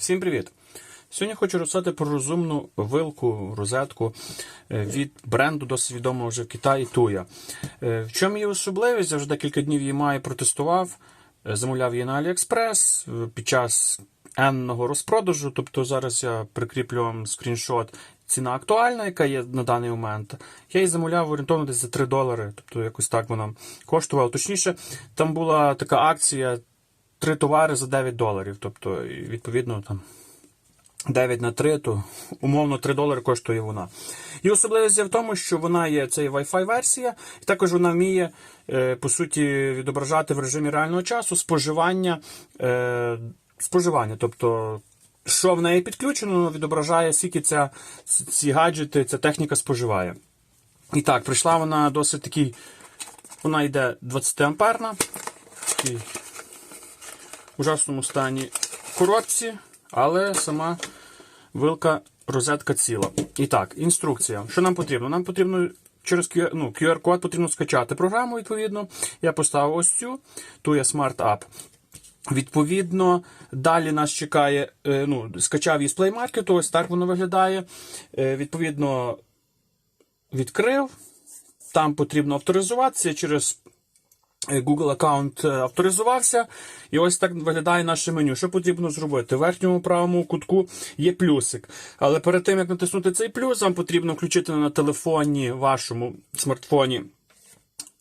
Всім привіт! Сьогодні хочу розказати про розумну вилку, розетку е, від бренду досить відомого вже в Китаї Туя. Е, В чому її особливість? Я вже декілька днів її маю протестував, е, замовляв її на е, під час енного розпродажу. Тобто зараз я прикріплю вам скріншот. Ціна актуальна, яка є на даний момент. Я її замовляв орієнтовно десь за 3 долари, тобто якось так вона коштувала. Точніше, там була така акція три товари за 9 доларів. Тобто, відповідно, там 9 на 3, то умовно 3 долари коштує вона. І особливість в тому, що вона є це Wi-Fi версія, і також вона вміє, е, по суті, відображати в режимі реального часу споживання. Е, споживання. Тобто, що в неї підключено, відображає, скільки ця, ці гаджети, ця техніка споживає. І так, прийшла вона досить такий. Вона йде 20 амперна. Такий ужасному стані коробці, але сама вилка розетка ціла. І так, інструкція. Що нам потрібно? Нам потрібно через QR, ну, QR-код потрібно скачати програму, відповідно. Я поставив ось цю, ту є Smart App. Відповідно, далі нас чекає, е, ну, скачав її з Play Market, ось так воно виглядає. Е, Відповідно, відкрив. Там потрібно авторизуватися через Google аккаунт е, авторизувався. І ось так виглядає наше меню. Що потрібно зробити? В верхньому правому кутку є плюсик. Але перед тим, як натиснути цей плюс, вам потрібно включити на телефоні вашому смартфоні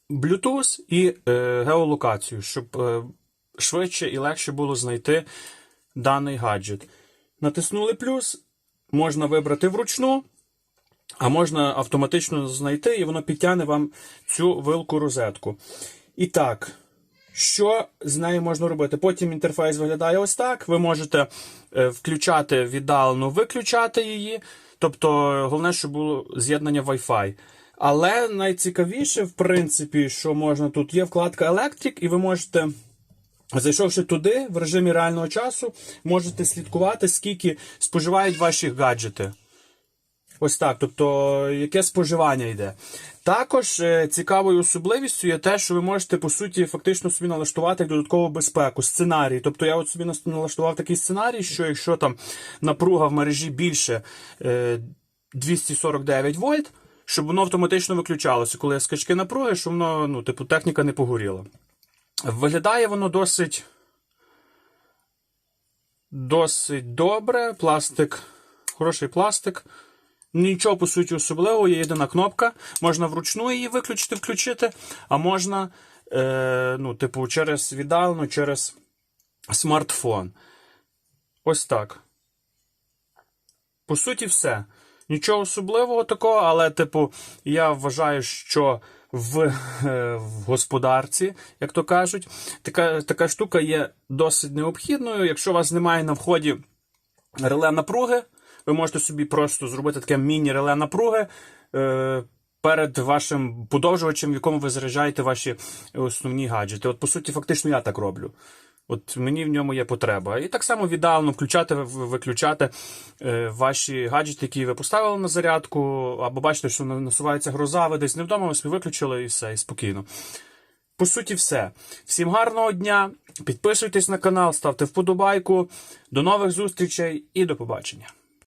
Bluetooth і е, геолокацію, щоб е, швидше і легше було знайти даний гаджет. Натиснули плюс, можна вибрати вручну, а можна автоматично знайти, і воно підтягне вам цю вилку розетку. І так, що з нею можна робити? Потім інтерфейс виглядає ось так. Ви можете е, включати віддалено, виключати її. Тобто, головне, щоб було з'єднання Wi-Fi. Але найцікавіше, в принципі, що можна тут є вкладка Electric, і ви можете. Зайшовши туди, в режимі реального часу, можете слідкувати, скільки споживають ваші гаджети. Ось так, тобто, яке споживання йде. Також е, цікавою особливістю є те, що ви можете, по суті, фактично собі налаштувати додаткову безпеку, сценарій. Тобто я от собі налаштував такий сценарій, що якщо там напруга в мережі більше е, 249 вольт, щоб воно автоматично виключалося, коли є скачки напруги, щоб воно, ну, типу, техніка не погоріла. Виглядає воно досить. Досить добре. Пластик, хороший пластик. Нічого, по суті, особливого, є єдина кнопка. Можна вручну її виключити, включити, а можна, е, ну, типу, через віддалено, через смартфон. Ось так. По суті, все. Нічого особливого такого, але, типу, я вважаю, що в, е, в господарці, як то кажуть, така, така штука є досить необхідною. Якщо у вас немає на вході реле напруги, ви можете собі просто зробити таке міні-реле напруги. Е, Перед вашим подовжувачем, в якому ви заряджаєте ваші основні гаджети. От, по суті, фактично я так роблю. От мені в ньому є потреба. І так само віддалено включати, виключати е, ваші гаджети, які ви поставили на зарядку, або бачите, що насувається гроза, ви десь не ви собі виключили і все, і спокійно. По суті, все. Всім гарного дня. Підписуйтесь на канал, ставте вподобайку. До нових зустрічей і до побачення.